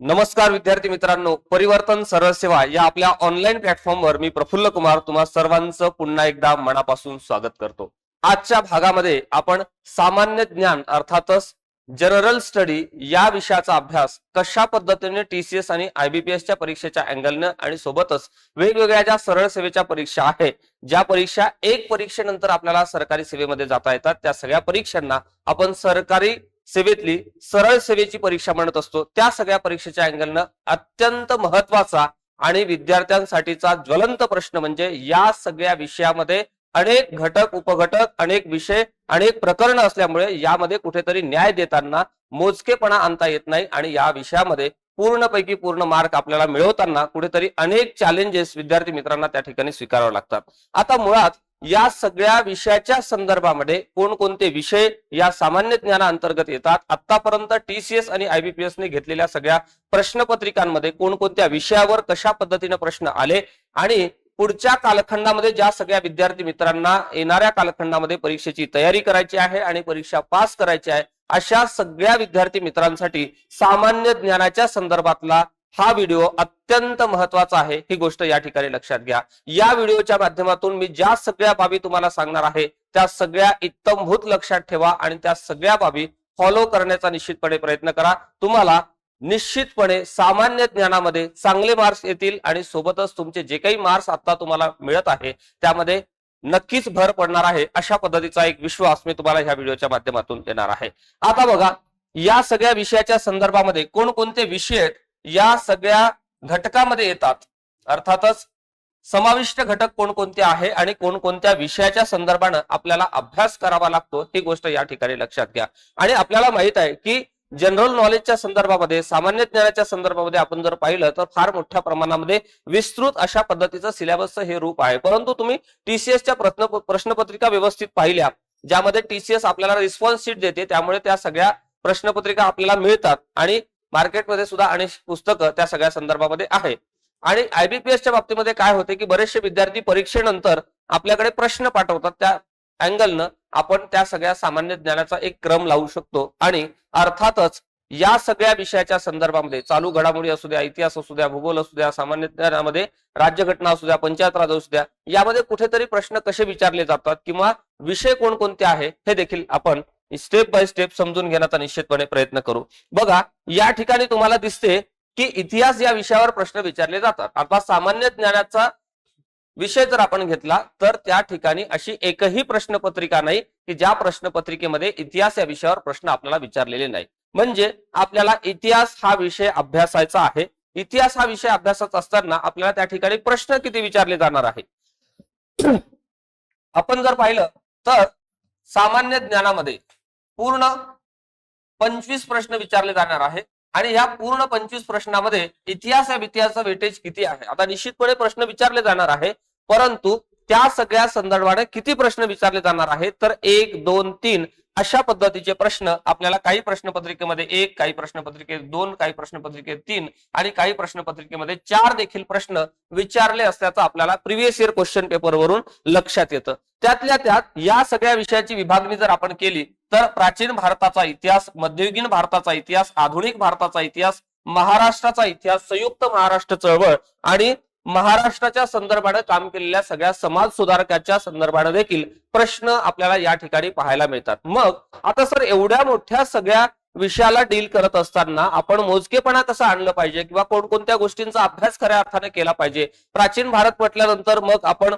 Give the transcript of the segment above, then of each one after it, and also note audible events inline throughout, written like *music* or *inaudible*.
नमस्कार विद्यार्थी मित्रांनो परिवर्तन सरळ सेवा या आपल्या ऑनलाईन प्लॅटफॉर्मवर मी प्रफुल्ल कुमार तुम्हा सर्वांचं पुन्हा एकदा मनापासून स्वागत करतो. आजच्या भागामध्ये आपण सामान्य ज्ञान अर्थातच जनरल स्टडी या विषयाचा अभ्यास कशा पद्धतीने टीसीएस आणि आयबीपीएसच्या परीक्षेच्या अँगलनं आणि सोबतच वेगवेगळ्या ज्या सरळ सेवेच्या परीक्षा आहे ज्या परीक्षा एक परीक्षेनंतर आपल्याला सरकारी सेवेमध्ये जाता येतात त्या सगळ्या परीक्षांना आपण सरकारी सेवेतली सरळ सेवेची परीक्षा म्हणत असतो. त्या सगळ्या परीक्षेच्या अँगलनं अत्यंत महत्त्वाचा आणि विद्यार्थ्यांसाठीचा ज्वलंत प्रश्न म्हणजे या सगळ्या विषयामध्ये अनेक घटक उपघटक अनेक विषय अनेक प्रकरण असल्यामुळे यामध्ये कुठेतरी न्याय देताना मोजकेपणा आणता येत नाही आणि या विषयामध्ये पूर्णपैकी पूर्ण मार्क आपल्याला मिळवताना कुठेतरी अनेक चॅलेंजेस विद्यार्थी मित्रांना त्या ठिकाणी स्वीकारावे लागतात. आता मुळात या सगळ्या विषयाच्या संदर्भामध्ये कोणकोणते विषय या सामान्य ज्ञानाअंतर्गत येतात? आतापर्यंत टीसीएस आणि आयबीपीएस ने घेतलेल्या सगळ्या प्रश्नपत्रिकांमध्ये कोणकोणत्या विषयावर कशा पद्धतीने प्रश्न आले? आणि पुढच्या कालखंडामध्ये ज्या सगळ्या विद्यार्थी मित्रांना येणाऱ्या कालखंडामध्ये परीक्षेची तयारी करायची आहे आणि परीक्षा पास करायची आहे अशा सगळ्या विद्यार्थी मित्रांसाठी सामान्य ज्ञानाच्या संदर्भातला हा व्हिडिओ अत्यंत महत्त्वाचा आहे. ही गोष्ट या ठिकाणी लक्षात घ्या. या व्हिडिओच्या माध्यमातून मी ज्या सगळ्या बाबी तुम्हाला सांगणार आहे त्या सगळ्या इत्तमभूत लक्षात ठेवा आणि त्या सगळ्या बाबी फॉलो करण्याचा निश्चितपणे प्रयत्न करा. तुम्हाला निश्चितपणे सामान्य ज्ञानामध्ये चांगले मार्क्स येतील आणि सोबतच तुमचे जे काही मार्क्स आता तुम्हाला मिळत आहे त्यामध्ये नक्कीच भर पडणार आहे अशा पद्धतीचा एक विश्वास मी तुम्हाला ह्या व्हिडिओच्या माध्यमातून देणार आहे. आता बघा या सगळ्या विषयाच्या संदर्भामध्ये कोणकोणते विषय आहेत? या सगळ्या घटकामध्ये येतात. अर्थातच समाविष्ट घटक कोणकोणते आहे आणि कोणकोणत्या विषयाच्या संदर्भानं आपल्याला अभ्यास करावा लागतो ही गोष्ट या ठिकाणी लक्षात घ्या. आणि आपल्याला माहीत आहे की जनरल नॉलेजच्या संदर्भामध्ये सामान्य ज्ञानाच्या संदर्भामध्ये आपण जर पाहिलं तर फार मोठ्या प्रमाणामध्ये विस्तृत अशा पद्धतीचं सिलेबसचं हे रूप आहे. परंतु तुम्ही टीसीएसच्या प्रश्न प्रश्नपत्रिका व्यवस्थित पाहिल्या ज्यामध्ये टीसीएस आपल्याला रिस्पॉन्स शीट देते त्यामुळे त्या सगळ्या प्रश्नपत्रिका आपल्याला मिळतात. आणि मार्केटमध्ये सुद्धा आणि पुस्तकं त्या सगळ्या संदर्भामध्ये आहे आणि आयबीपीएसच्या बाबतीमध्ये काय होते की बरेचसे विद्यार्थी परीक्षेनंतर आपल्याकडे प्रश्न पाठवतात. त्या अँगलनं आपण त्या सगळ्या सामान्य ज्ञानाचा एक क्रम लावू शकतो. आणि अर्थातच या सगळ्या विषयाच्या संदर्भामध्ये चालू घडामोडी असू द्या इतिहास असू द्या भूगोल असू द्या सामान्य ज्ञानामध्ये राज्यघटना असू द्या पंचायत राज असू द्या यामध्ये कुठेतरी प्रश्न कसे विचारले जातात किंवा विषय कोणकोणते आहे हे देखील आपण स्टेप बाय स्टेप समजून घेण्याचा निश्चितपणे प्रयत्न करू. बघा या ठिकाणी तुम्हाला दिसते की इतिहास या विषयावर प्रश्न विचारले जातात. आता सामान्य ज्ञानाचा विषय जर आपण घेतला तर त्या ठिकाणी अशी एकही प्रश्नपत्रिका नाही की ज्या प्रश्नपत्रिकेमध्ये इतिहास या विषयावर प्रश्न आपल्याला विचारलेले नाही. म्हणजे आपल्याला इतिहास हा विषय अभ्यासायचा आहे. इतिहास हा विषय अभ्यासाचा असताना आपल्याला त्या ठिकाणी प्रश्न किती विचारले जाणार आहे आपण जर पाहिलं तर सामान्य ज्ञानामध्ये पूर्ण पंचवीस प्रश्न विचारले जाणार आहे आणि या पूर्ण पंचवीस प्रश्नामध्ये इतिहास या इतिहासाचा वेटेज किती आहे? आता निश्चितपणे प्रश्न विचारले जाणार आहे. परंतु त्या सगळ्या संदर्भाने किती प्रश्न विचारले जाणार आहेत? तर एक दोन तीन अशा पद्धतीचे प्रश्न आपल्याला काही प्रश्नपत्रिकेमध्ये एक काही प्रश्नपत्रिकेत दोन काही प्रश्नपत्रिकेत तीन आणि काही प्रश्नपत्रिकेमध्ये चार देखील प्रश्न विचारले असल्याचं आपल्याला प्रिव्हियस इयर क्वेश्चन पेपरवरून लक्षात येतं. त्यातल्या त्यात या सगळ्या विषयाची विभागणी जर आपण केली तर प्राचीन भारताचा इतिहास मध्ययुगीन भारताचा इतिहास आधुनिक भारताचा इतिहास महाराष्ट्राचा इतिहास संयुक्त महाराष्ट्र चळवळ आणि महाराष्ट्राच्या संदर्भाने काम केलेल्या सगळ्या समाज सुधारकाच्या संदर्भाने देखील प्रश्न आपल्याला या ठिकाणी पाहायला मिळतात. मग आता सर एवढ्या मोठ्या सगळ्या विषयाला डील करत असताना आपण मोजकेपणा कसं आणलं पाहिजे किंवा कोणकोणत्या गोष्टींचा अभ्यास खऱ्या अर्थाने केला पाहिजे? प्राचीन भारत म्हटल्यानंतर मग आपण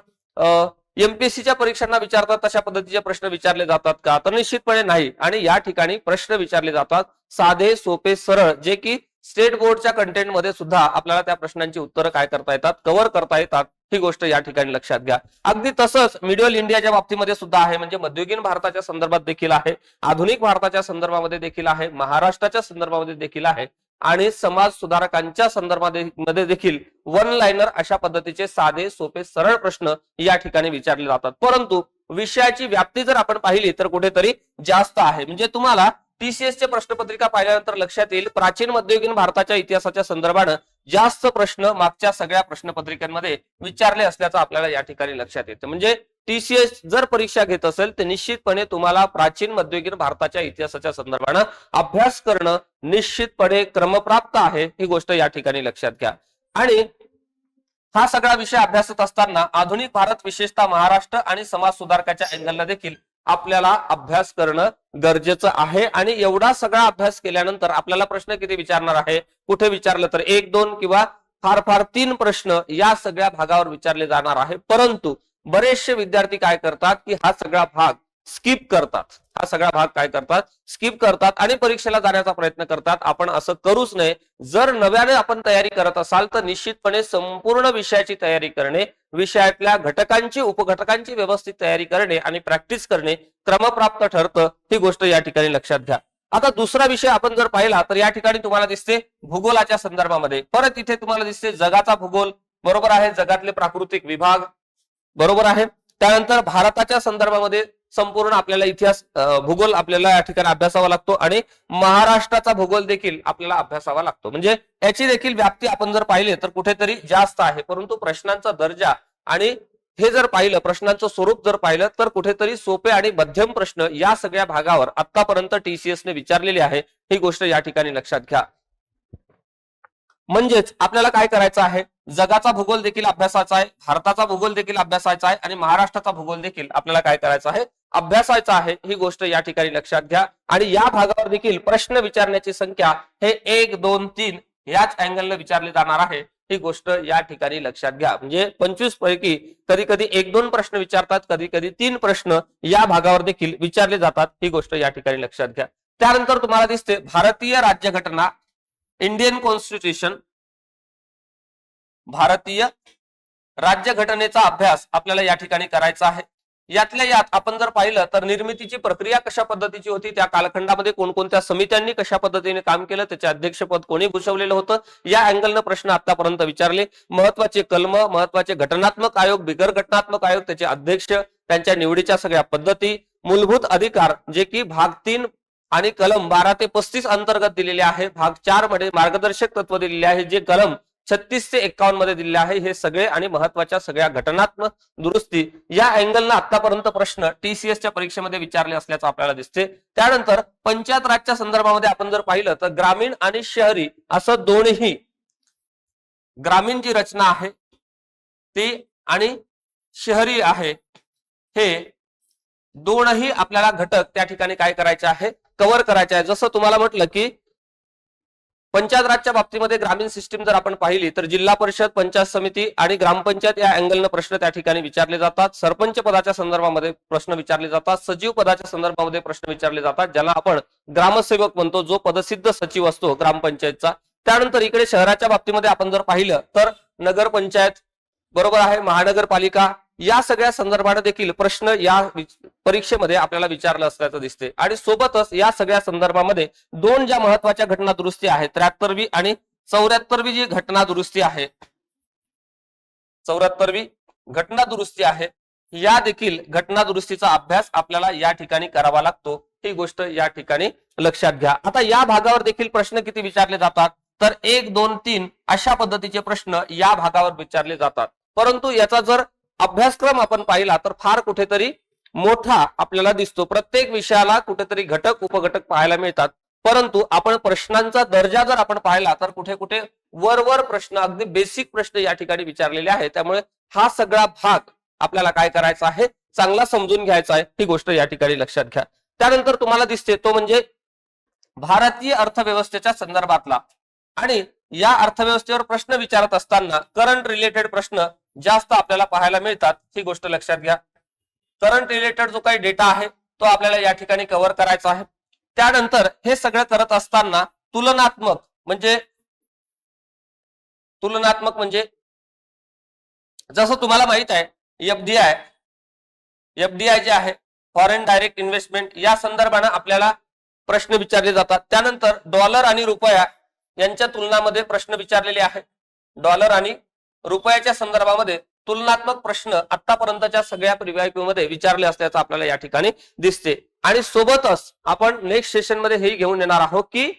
एमपीएससीच्या परीक्षांना विचारतात तशा पद्धतीचे प्रश्न विचारले जातात का? तर निश्चितपणे नाही. आणि या ठिकाणी प्रश्न विचारले जातात. साधे सोपे सरळ जे की स्टेट बोर्डच्या कंटेंटमध्ये सुद्धा आपल्याला त्या प्रश्नांची उत्तरं काय करता येतात कव्हर करता येतात ही गोष्ट या ठिकाणी लक्षात घ्या. अगदी तसंच मिडियल इंडियाच्या बाबतीमध्ये सुद्धा आहे म्हणजे मध्ययुगीन भारताच्या संदर्भात देखील आहे आधुनिक भारताच्या संदर्भामध्ये देखील आहे महाराष्ट्राच्या संदर्भामध्ये देखील आहे. आणि समाज सुधारकांच्या संदर्भामध्ये देखील वन लाईनर अशा पद्धतीचे साधे सोपे सरळ प्रश्न या ठिकाणी विचारले जातात. परंतु विषयाची व्याप्ती जर आपण पाहिली तर कुठेतरी जास्त आहे. म्हणजे तुम्हाला टीसीएस चे प्रश्नपत्रिका पाहिल्यानंतर लक्षात येईल प्राचीन मध्ययुगीन भारताच्या इतिहासाच्या संदर्भानं जास्त प्रश्न मागच्या सगळ्या प्रश्नपत्रिकांमध्ये विचारले असल्याचं आपल्याला या ठिकाणी लक्षात येतं. म्हणजे टीसीएस जर परीक्षा घेत असेल तर निश्चितपणे तुम्हाला प्राचीन मध्ययुगीन भारताच्या इतिहासाच्या संदर्भानं अभ्यास करणं निश्चितपणे क्रमप्राप्त आहे ही गोष्ट या ठिकाणी लक्षात घ्या. आणि हा सगळा विषय अभ्यासत असताना आधुनिक भारत विशेषतः महाराष्ट्र आणि समाज सुधारकाच्या अँगलला देखील आपल्याला अभ्यास करणं गरजेचं आहे आणि एवढा सगळा अभ्यास केल्यानंतर आपल्याला प्रश्न किती विचारणार आहे? कुठे विचारलं तर एक दोन किंवा फार फार तीन प्रश्न या सगळ्या भागावर विचारले जाणार आहे. परंतु बरेचसे विद्यार्थी काय करतात की हा सगळा भाग स्किप करतात. हा सगळा भाग काय करतात? स्किप करतात आणि परीक्षेला जाण्याचा प्रयत्न करतात. आपण असं करूच नये. जर नव्याने आपण तयारी करत असाल तर निश्चितपणे संपूर्ण विषयाची तयारी करणे विषयातल्या घटकांची उपघटकांची व्यवस्थित तयारी करणे आणि प्रॅक्टिस करणे क्रमप्राप्त ठरतं. ही गोष्ट या ठिकाणी लक्षात घ्या. आता दुसरा विषय आपण जर पाहिला तर या ठिकाणी तुम्हाला दिसते भूगोलाच्या संदर्भामध्ये. परत इथे तुम्हाला दिसते जगाचा भूगोल. बरोबर आहे जगातले प्राकृतिक विभाग. बरोबर आहे. त्यानंतर भारताच्या संदर्भामध्ये संपूर्ण आपल्याला इतिहास भूगोल आपल्याला या ठिकाणी अभ्यासावा लागतो आणि महाराष्ट्राचा भूगोल देखील आपल्याला अभ्यासावा लागतो. म्हणजे याची देखील व्याप्ती आपण जर पाहिले तर कुठेतरी जास्त आहे. परंतु प्रश्नांचा दर्जा आणि हे जर पाहिलं प्रश्नांचं स्वरूप जर पाहिलं तर कुठेतरी सोपे आणि मध्यम प्रश्न या सगळ्या भागावर आतापर्यंत टीसीएस ने आहे. ही गोष्ट या ठिकाणी लक्षात घ्या. म्हणजेच आपल्याला काय करायचं आहे? जगाचा भूगोल देखील अभ्यासाचा आहे भारताचा भूगोल देखील अभ्यासाचा आहे आणि महाराष्ट्राचा भूगोल देखील आपल्याला काय करायचं आहे? अभ्यासायचा आहे ही गोष्ट या ठिकाणी लक्षात घ्या. आणि या भागावर देखील प्रश्न विचारण्याची संख्या हे एक दोन तीन याच अँगलने विचारले जाणार आहे. ही गोष्ट या ठिकाणी लक्षात घ्या. म्हणजे पंचवीस पैकी कधी कधी एक दोन प्रश्न विचारतात कधी कधी तीन प्रश्न या भागावर देखील विचारले जातात. ही गोष्ट या ठिकाणी लक्षात घ्या. त्यानंतर तुम्हाला दिसते भारतीय राज्यघटना इंडियन कॉन्स्टिट्यूशन भारतीय राज्यघटनेचा अभ्यास आपल्याला या ठिकाणी करायचा आहे. यातल्या यात आपण जर पाहिलं तर निर्मितीची प्रक्रिया कशा पद्धतीची होती त्या कालखंडामध्ये कोणकोणत्या समित्यांनी कशा पद्धतीने काम केलं त्याचे अध्यक्षपद कोणी भूषवलेलं होतं या अँगलनं प्रश्न आतापर्यंत विचारले. महत्त्वाचे कलम महत्त्वाचे घटनात्मक आयोग बिगर घटनात्मक आयोग त्याचे अध्यक्ष त्यांच्या निवडीच्या सगळ्या पद्धती मूलभूत अधिकार जे की भाग तीन आणि कलम बारा ते पस्तीस अंतर्गत दिलेले आहे. भाग चारमध्ये मार्गदर्शक तत्व दिलेले आहे जे कलम छत्तीस ते एकावन्नमध्ये दिलेले आहे हे सगळे आणि महत्त्वाच्या सगळ्या घटनात्मक दुरुस्ती या अँगलनं आतापर्यंत प्रश्न टीसीएस च्या परीक्षेमध्ये विचारले असल्याचं आपल्याला दिसते. त्यानंतर पंचायत राजच्या संदर्भामध्ये आपण जर पाहिलं तर ग्रामीण आणि शहरी असं दोनही ग्रामीण जी रचना आहे ती आणि शहरी आहे हे दोनही आपल्याला घटक त्या ठिकाणी काय करायचे आहे? कव्हर करायचे आहे. जसं तुम्हाला म्हटलं की पंचायत राजच्या बाबतीमध्ये ग्रामीण सिस्टीम जर आपण पाहिली तर जिल्हा परिषद पंचायत समिती आणि ग्रामपंचायत या अँगलनं प्रश्न त्या ठिकाणी विचारले जातात. सरपंच पदाच्या संदर्भामध्ये प्रश्न विचारले जातात. सचिव पदाच्या संदर्भामध्ये प्रश्न विचारले जातात ज्याला आपण ग्रामसेवक म्हणतो जो पदसिद्ध सचिव असतो ग्रामपंचायतचा. त्यानंतर इकडे शहराच्या बाबतीमध्ये आपण जर पाहिलं तर नगरपंचायत बरोबर आहे महानगरपालिका या सगळ्या संदर्भात देखील प्रश्न या परीक्षेमध्ये आपल्याला विचारलं असल्याचं दिसते आणि सोबतच या सगळ्या संदर्भामध्ये दोन ज्या महत्त्वाच्या घटना दुरुस्ती आहेत त्र्याहत्तरवी आणि चौऱ्याहत्तरवी जी घटना दुरुस्ती आहे चौऱ्याहत्तरवी घटना दुरुस्ती आहे या देखील घटना दुरुस्तीचा अभ्यास आपल्याला या ठिकाणी करावा लागतो. ही गोष्ट या ठिकाणी लक्षात घ्या. आता या भागावर देखील प्रश्न किती विचारले जातात? तर एक दोन तीन अशा पद्धतीचे प्रश्न या भागावर विचारले जातात. परंतु याचा जर अभ्यासक्रम आपण पाहिला तर फार कुठेतरी मोठा आपल्याला दिसतो. प्रत्येक विषयाला कुठेतरी घटक उपघटक पाहायला मिळतात. परंतु आपण प्रश्नांचा दर्जा जर आपण पाहिला तर कुठे कुठे वर वर प्रश्न अगदी बेसिक प्रश्न या ठिकाणी विचारलेले आहेत. त्यामुळे हा सगळा भाग आपल्याला काय करायचा आहे चांगला समजून घ्यायचा आहे ही गोष्ट या ठिकाणी लक्षात घ्या. त्यानंतर तुम्हाला दिसते तो म्हणजे भारतीय अर्थव्यवस्थेच्या संदर्भातला. आणि या अर्थव्यवस्थेवर प्रश्न विचारत असताना करंट रिलेटेड प्रश्न जास्त आपल्याला पाहायला मिळतात ही गोष्ट लक्षात घ्या. करंट रिलेटेड जो काही डेटा आहे तो आपल्याला या ठिकाणी कव्हर करायचा आहे. त्यानंतर हे सगळं करत असताना तुलनात्मक म्हणजे तुलनात्मक म्हणजे जसं तुम्हाला माहीत आहे एफडीआय एफडीआय जे आहे फॉरेन डायरेक्ट इन्व्हेस्टमेंट या संदर्भानं आपल्याला प्रश्न विचारले जातात. त्यानंतर डॉलर आणि रुपया यांच्या तुलनामध्ये प्रश्न विचारलेले आहेत. डॉलर आणि रुपयाच्या संदर्भामध्ये तुलनात्मक प्रश्न आतापर्यंतच्या सगळ्या प्रिव्हायक्यू मध्ये विचारले असल्याचं आपल्याला या ठिकाणी दिसते. आणि सोबतच आपण नेक्स्ट सेशनमध्ये घेऊन येणार आहोत की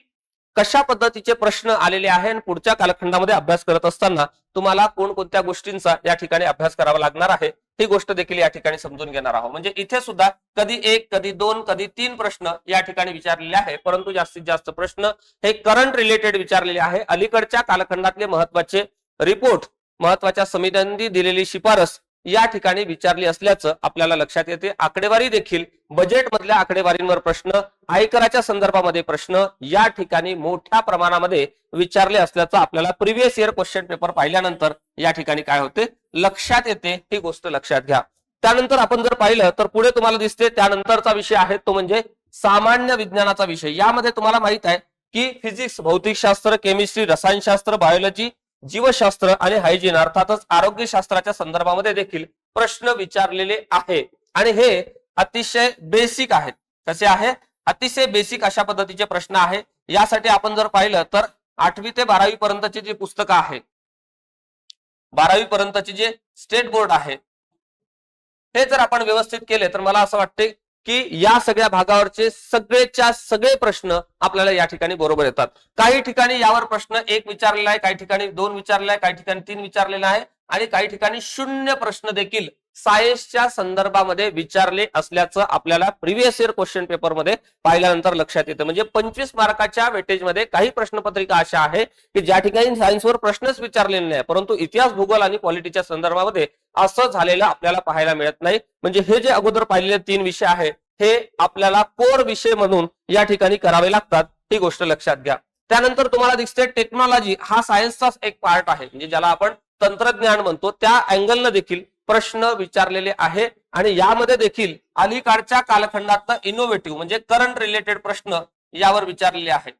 कशा पद्धतीचे प्रश्न आलेले आहे आणि पुढच्या कालखंडामध्ये अभ्यास करत असताना तुम्हाला कोणकोणत्या गोष्टींचा या ठिकाणी अभ्यास करावा लागणार आहे. ही गोष्ट देखील या ठिकाणी समजून घेणार आहोत. म्हणजे इथे सुद्धा कधी एक कधी दोन कधी तीन प्रश्न या ठिकाणी विचारलेले आहे परंतु जास्तीत जास्त प्रश्न हे करंट रिलेटेड विचारलेले आहे. अलीकडच्या कालखंडातले महत्त्वाचे रिपोर्ट महत्त्वाच्या समित्यांनी दिलेली शिफारस या ठिकाणी विचारली असल्याचं आपल्याला लक्षात येते. आकडेवारी देखील बजेट मधल्या आकडेवारींवर प्रश्न आयकराच्या संदर्भामध्ये प्रश्न या ठिकाणी मोठ्या प्रमाणामध्ये विचारले असल्याचं आपल्याला प्रिव्हियस इयर क्वेश्चन पेपर पाहिल्यानंतर या ठिकाणी काय होते? लक्षात येते. ही गोष्ट लक्षात घ्या. त्यानंतर आपण जर पाहिलं तर पुढे तुम्हाला दिसते त्यानंतरचा विषय आहे तो म्हणजे सामान्य विज्ञानाचा विषय. यामध्ये तुम्हाला माहीत आहे की फिजिक्स भौतिकशास्त्र केमिस्ट्री रसायनशास्त्र बायोलॉजी जीवशास्त्र आणि हायजीन अर्थातच आरोग्यशास्त्राच्या संदर्भामध्ये देखील प्रश्न विचारलेले आहे. आणि हे अतिशय बेसिक आहेत. कसे आहे? अतिशय बेसिक अशा पद्धतीचे प्रश्न आहे. यासाठी आपण जर पाहिलं तर आठवी ते बारावी पर्यंतची जी पुस्तकं आहे बारावी पर्यंतचे जे स्टेट बोर्ड आहे हे जर आपण व्यवस्थित केले तर मला असं वाटते की या सगळ्या भागावरचे सगळेच्या सगळे प्रश्न आपल्याला या ठिकाणी बरोबर येतात. काही ठिकाणी यावर प्रश्न एक विचारलेला आहे काही ठिकाणी दोन विचारलेला आहे काही ठिकाणी तीन विचारलेला आहे आणि काही ठिकाणी शून्य प्रश्न देखील सायन्सच्या संदर्भामध्ये विचारले असल्याचं आपल्याला प्रिव्हियस इयर क्वेश्चन पेपरमध्ये पाहिल्यानंतर लक्षात येतं. म्हणजे पंचवीस मार्काच्या वेटेजमध्ये काही प्रश्नपत्रिका अशा आहे की ज्या ठिकाणी सायन्सवर प्रश्नच विचारलेले नाही परंतु इतिहास भूगोल आणि पॉलिटीच्या संदर्भामध्ये असं झालेलं आपल्याला पाहायला मिळत नाही. म्हणजे हे जे अगोदर पाहिलेले तीन विषय आहे हे आपल्याला कोर विषय म्हणून या ठिकाणी करावे लागतात ही गोष्ट लक्षात घ्या. त्यानंतर तुम्हाला दिसते टेक्नॉलॉजी हा सायन्सचाच एक पार्ट आहे. म्हणजे ज्याला आपण तंत्रज्ञान म्हणतो त्या अँगलनं देखील प्रश्न विचारलेले आहे. आणि यामध्ये देखील अलीकडच्या कालखंडातलं इनोव्हेटिव्ह म्हणजे करंट रिलेटेड प्रश्न यावर विचारलेले आहे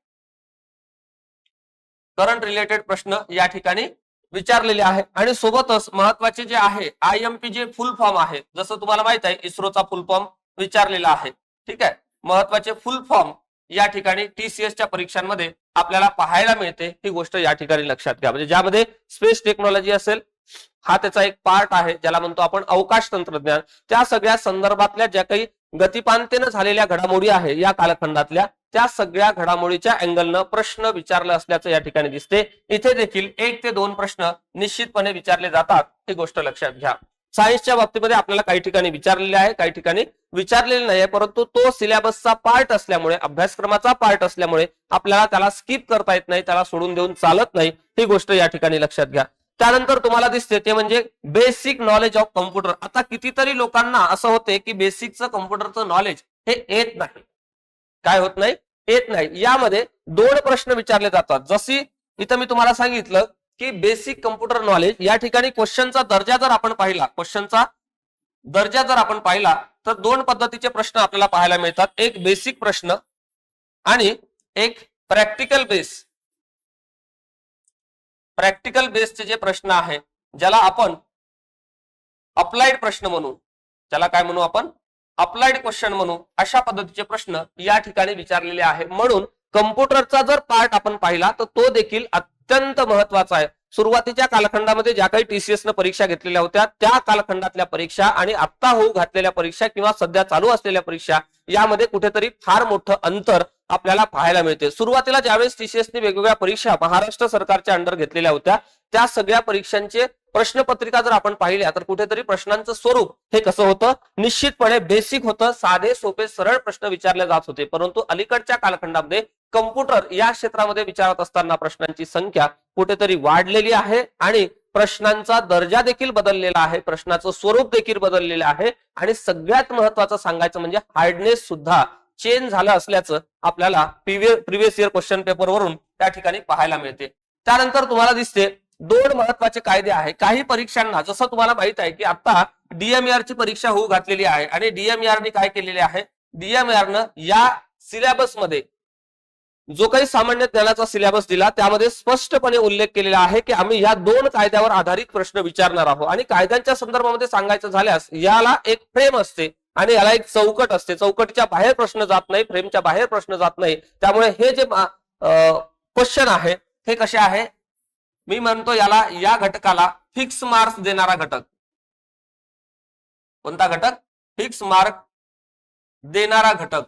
करंट रिलेटेड प्रश्न या ठिकाणी विचारलेले आहे. आणि सोबतच महत्त्वाचे जे आहे आय एम पी जे फुल फॉर्म आहे जसं तुम्हाला माहीत आहे इस्रोचा फुल फॉर्म विचारलेला आहे. ठीक आहे? महत्त्वाचे फुल फॉर्म या ठिकाणी टीसीएसच्या परीक्षांमध्ये आपल्याला पाहायला मिळते. ही गोष्ट या ठिकाणी लक्षात घ्या. म्हणजे ज्यामध्ये स्पेस टेक्नॉलॉजी असेल हा त्याचा एक पार्ट आहे ज्याला म्हणतो आपण अवकाश तंत्रज्ञान. त्या सगळ्या संदर्भातल्या ज्या काही गतिपांतेनं झालेल्या घडामोडी आहे या कालखंडातल्या त्या सगळ्या घडामोडीच्या अँगलनं प्रश्न विचारले असल्याचं या ठिकाणी दिसते. इथे देखील एक ते दोन प्रश्न निश्चितपणे विचारले जातात ही गोष्ट लक्षात घ्या. सायन्सच्या बाबतीमध्ये आपल्याला काही ठिकाणी विचारलेले आहे काही ठिकाणी विचारलेले नाही परंतु तो सिलेबसचा पार्ट असल्यामुळे अभ्यासक्रमाचा पार्ट असल्यामुळे आपल्याला त्याला स्किप करता येत नाही त्याला सोडून देऊन चालत नाही ही गोष्ट या ठिकाणी लक्षात घ्या. त्यानंतर तुम्हाला दिसते ते म्हणजे बेसिक नॉलेज ऑफ कम्प्युटर आता कितीतरी लोकांना असं होते की बेसिकचं कम्प्युटरचं नॉलेज हे येत नाही. काय होत नाही? येत नाही. यामध्ये दोन प्रश्न विचारले जातात. जशी इथं मी तुम्हाला सांगितलं की बेसिक कम्प्युटर नॉलेज या ठिकाणी क्वेश्चनचा दर्जा जर आपण पाहिला क्वेश्चनचा दर्जा जर आपण पाहिला तर दोन पद्धतीचे प्रश्न आपल्याला पाहायला मिळतात. एक बेसिक प्रश्न आणि एक प्रॅक्टिकल बेस प्रॅक्टिकल बेसचे जे प्रश्न आहे ज्याला आपण अप्लाइड प्रश्न म्हणू. ज्याला काय म्हणू आपण? अप्लाइड क्वेश्चन म्हणू. अशा पद्धतीचे प्रश्न या ठिकाणी विचारलेले आहे. म्हणून कम्प्युटरचा जर पार्ट आपण पाहिला तर तो देखील अत्यंत महत्त्वाचा आहे. सुरुवातीच्या कालखंडामध्ये ज्या काही टीसीएस न परीक्षा घेतलेल्या होत्या त्या कालखंडातल्या परीक्षा आणि आता होऊ घातलेल्या परीक्षा किंवा सध्या चालू असलेल्या परीक्षा यामध्ये कुठेतरी फार मोठं अंतर आपल्याला पाहायला मिळते. सुरुवातीला ज्यावेळेस टीसीएसने वेगवेगळ्या परीक्षा महाराष्ट्र सरकारच्या अंडर घेतलेल्या होत्या त्या सगळ्या परीक्षांचे प्रश्नपत्रिका जर आपण पाहिल्या तर कुठेतरी प्रश्नांचं स्वरूप हे कसं होतं? निश्चितपणे बेसिक होतं साधे सोपे सरळ प्रश्न विचारले जात होते. परंतु अलीकडच्या कालखंडामध्ये कम्प्युटर या क्षेत्रामध्ये विचारत असताना प्रश्नांची संख्या कुठेतरी वाढलेली आहे आणि प्रश्नांचा दर्जा देखील बदललेला आहे. प्रश्नाचं स्वरूप देखील बदललेलं आहे. आणि सगळ्यात महत्वाचं सांगायचं म्हणजे हार्डनेस सुद्धा चेंज झालं असल्याचं आपल्याला प्रिव्हियस इयर क्वेश्चन पेपरवरून त्या ठिकाणी पाहायला मिळते. त्यानंतर तुम्हाला दिसते दोन महत्त्वाचे कायदे आहे. काही परीक्षांना जसं तुम्हाला माहीत आहे की आता डीएमआर ची परीक्षा होऊ घातलेली आहे आणि डीएमआर ने काय केलेले आहे? डीएमआर न या सिलेबसमध्ये जो काही सामान्य ज्ञानाचा सिलेबस दिला त्यामध्ये स्पष्टपणे उल्लेख केलेला आहे की आम्ही या दोन कायद्यावर आधारित प्रश्न विचारणार आहोत. आणि कायद्यांच्या संदर्भामध्ये सांगायचं झाल्यास याला एक फ्रेम असते आणि याला एक चौकट असते. चौकटीच्या बाहेर प्रश्न जात नाही फ्रेमच्या बाहेर प्रश्न जात नाही. त्यामुळे हे जे क्वेश्चन आहे हे कसे आहे? मी म्हणतो याला या घटकाला फिक्स मार्क्स देणारा घटक. कोणता घटक? फिक्स मार्क देणारा घटक.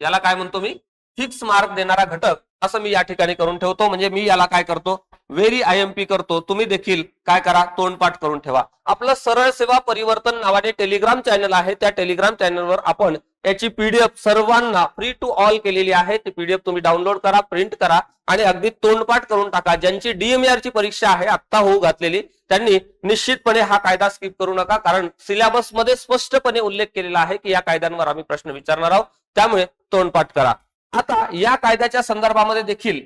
याला काय म्हणतो मी? फिक्स मार्क देणारा घटक असं मी या ठिकाणी करून ठेवतो. म्हणजे मी याला काय करतो? व्हेरी आय एम पी करतो. तुम्ही देखील काय करा? तोंडपाठ करून ठेवा. आपलं सरळ सेवा परिवर्तन नावाने टेलिग्राम चॅनल आहे. त्या टेलिग्राम चॅनलवर आपण याची पीडीएफ सर्वांना फ्री टू ऑल केलेली आहे. ती पीडीएफ तुम्ही डाउनलोड करा प्रिंट करा आणि अगदी तोंडपाठ करून टाका. ज्यांची डीएमआर ची परीक्षा आहे आत्ता होऊ घातलेली त्यांनी निश्चितपणे हा कायदा स्किप करू नका. कारण सिलेबसमध्ये स्पष्टपणे उल्लेख केलेला आहे की या कायद्यांवर आम्ही प्रश्न विचारणार आहोत. त्यामुळे तोंडपाठ करा. आता या कायद्याच्या संदर्भामध्ये देखील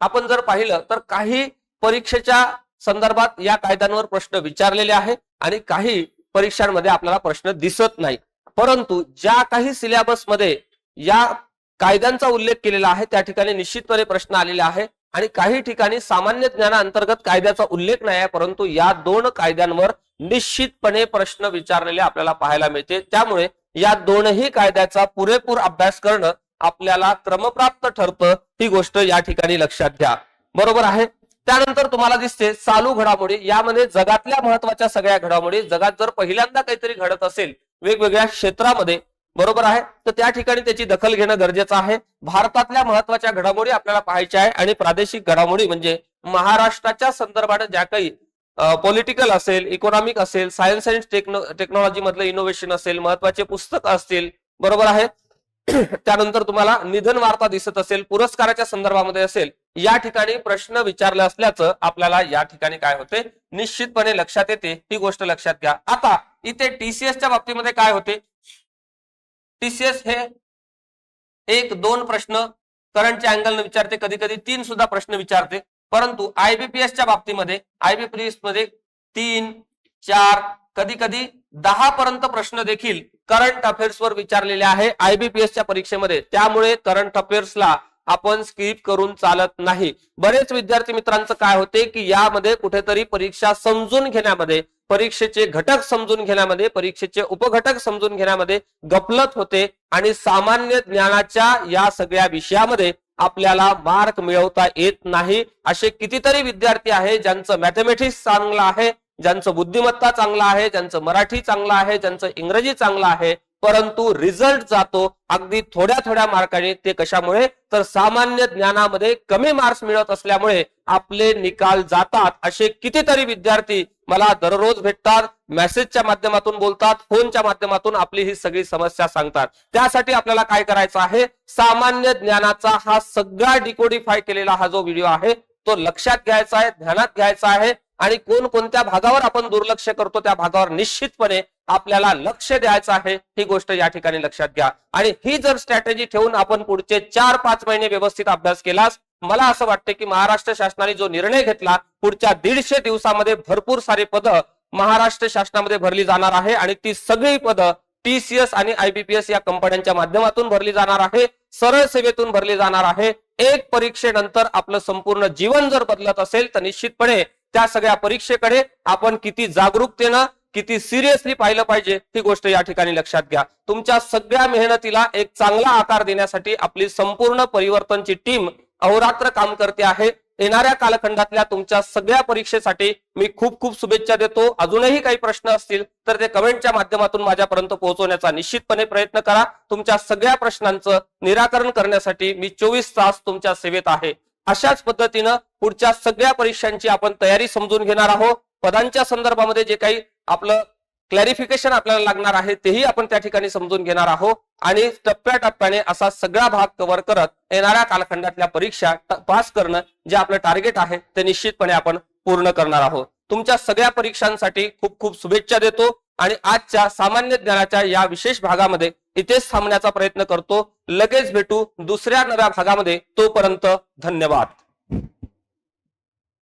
आपण जर पाहिलं तर काही परीक्षेच्या संदर्भात या कायद्यांवर प्रश्न विचारलेले आहे आणि काही परीक्षांमध्ये आपल्याला प्रश्न दिसत नाही. परंतु ज्या काही सिलेबसमध्ये या कायद्यांचा उल्लेख केलेला आहे त्या ठिकाणी निश्चितपणे प्रश्न आलेले आहे आणि काही ठिकाणी सामान्य ज्ञानाअंतर्गत कायद्याचा उल्लेख नाही आहे परंतु या दोन कायद्यांवर निश्चितपणे प्रश्न विचारलेले आपल्याला पाहायला मिळते. त्यामुळे या दोनही कायद्याचा पुरेपूर अभ्यास करणं आपल्याला क्रमप्राप्त ठरतं ही गोष्ट या ठिकाणी लक्षात घ्या. बरोबर आहे? त्यानंतर तुम्हाला दिसते चालू घडामोडी. यामध्ये जगातल्या महत्त्वाच्या सगळ्या घडामोडी जगात जर पहिल्यांदा काहीतरी घडत असेल वेगवेगळ्या क्षेत्रामध्ये बरोबर आहे? तर त्या ठिकाणी त्याची दखल घेणं गरजेचं आहे. भारतातल्या महत्त्वाच्या घडामोडी आपल्याला पाहायच्या आहे आणि प्रादेशिक घडामोडी म्हणजे महाराष्ट्राच्या संदर्भात ज्या काही पॉलिटिकल असेल इकॉनॉमिक असेल सायन्स अँड टेक्नो टेक्नॉलॉजी मधलं इनोव्हेशन असेल महत्त्वाचे पुस्तक असतील बरोबर आहे? *clears throat* त्यानंतर तुम्हाला निधन वार्ता दिसत असेल पुरस्काराच्या संदर्भामध्ये असेल या ठिकाणी प्रश्न विचारले असल्याचं आपल्याला या ठिकाणी काय होते? निश्चितपणे लक्षात येते ही गोष्ट लक्षात घ्या. आता इथे टीसीएसच्या बाबतीमध्ये काय होते? टीसीएस हे एक दोन प्रश्न करंटच्या अँगलने विचारते कधी कधी तीन सुद्धा प्रश्न विचारते. परंतु आयबीपीएसच्या बाबतीमध्ये आयबीपीएसमध्ये तीन चार कधी कधी दहा पर्यंत प्रश्न देखील करंट अफेअर्सवर विचारलेले आहे आयबीपीएसच्या परीक्षेमध्ये. त्यामुळे करंट अफेअर्सला आपण स्किप करून चालत नाही. बरेच विद्यार्थी मित्रांचं काय होते की यामध्ये कुठेतरी परीक्षा समजून घेण्यामध्ये परीक्षेचे घटक समजून घेण्यामध्ये परीक्षेचे उपघटक समजून घेण्यामध्ये गपलत होते आणि सामान्य ज्ञानाच्या या सगळ्या विषयामध्ये आपल्याला मार्क मिळवता येत नाही. असे कितीतरी विद्यार्थी आहे ज्यांचं मॅथमॅटिक्स चांगलं आहे ज्यांचं बुद्धिमत्ता चांगला आहे ज्यांचं मराठी चांगलं आहे ज्यांचं इंग्रजी चांगलं आहे परंतु रिझल्ट जातो अगदी थोड्या थोड्या मार्काने. ते कशामुळे? तर सामान्य ज्ञानामध्ये कमी मार्क्स मिळत असल्यामुळे आपले निकाल जातात. असे कितीतरी विद्यार्थी मला दररोज भेटतात मेसेजच्या माध्यमातून बोलतात फोनच्या माध्यमातून आपली ही सगळी समस्या सांगतात. त्यासाठी आपल्याला काय करायचं आहे? सामान्य ज्ञानाचा हा सगळा डिकोडिफाय केलेला हा जो व्हिडिओ आहे तो लक्षात घ्यायचा आहे ध्यानात घ्यायचा आहे आणि कोणकोणत्या भागावर आपण दुर्लक्ष करतो त्या भागावर निश्चितपणे आपल्याला लक्ष द्यायचं आहे ही गोष्ट या ठिकाणी लक्षात घ्या. आणि ही जर स्ट्रॅटेजी ठेवून आपण पुढचे चार पाच महिने व्यवस्थित अभ्यास केलास मला असं वाटतं की महाराष्ट्र शासनाने जो निर्णय घेतला पुढच्या दीडशे दिवसामध्ये भरपूर सारे पद महाराष्ट्र शासनामध्ये भरली जाणार आहे आणि ती सगळी पद टीसीएस आणि आयबीपीएस या कंपन्यांच्या माध्यमातून भरली जाणार आहे सरळ सेवेतून भरली जाणार आहे. एक परीक्षेनंतर आपलं संपूर्ण जीवन जर बदलत असेल तर निश्चितपणे त्या सगळ्या परीक्षेकडे आपण किती जागरूकतेनं किती सिरियसली पाहिलं पाहिजे ही गोष्ट या ठिकाणी लक्षात घ्या. तुमच्या सगळ्या मेहनतीला एक चांगला आकार देण्यासाठी आपली संपूर्ण परिवर्तनची टीम अहोरात्र काम करते आहे. येणाऱ्या कालखंडातल्या तुमच्या सगळ्या परीक्षेसाठी मी खूप खूप शुभेच्छा देतो. अजूनही काही प्रश्न असतील तर ते कमेंटच्या माध्यमातून माझ्यापर्यंत पोहोचवण्याचा निश्चितपणे प्रयत्न करा. तुमच्या सगळ्या प्रश्नांचं निराकरण करण्यासाठी मी चोवीस तास तुमच्या सेवेत आहे. अशाच पद्धतीनं पुढच्या सगळ्या परीक्षांची आपण तयारी समजून घेणार आहोत. पदांच्या संदर्भामध्ये जे काही आपलं क्लॅरिफिकेशन आपल्याला लागणार आहे तेही आपण त्या ठिकाणी समजून घेणार आहोत. आणि टप्प्याटप्प्याने असा सगळा भाग कव्हर करत येणाऱ्या कालखंडातल्या परीक्षा पास करणं जे आपलं टार्गेट आहे ते निश्चितपणे आपण पूर्ण करणार आहोत. तुमच्या सगळ्या परीक्षांसाठी खूप खूप शुभेच्छा देतो आणि आजच्या सामान्य ज्ञानाच्या या विशेष भागामध्ये इथेच थांबण्याचा प्रयत्न करतो. लगेच भेटू दुसऱ्या नव्या भागामध्ये. तोपर्यंत धन्यवाद.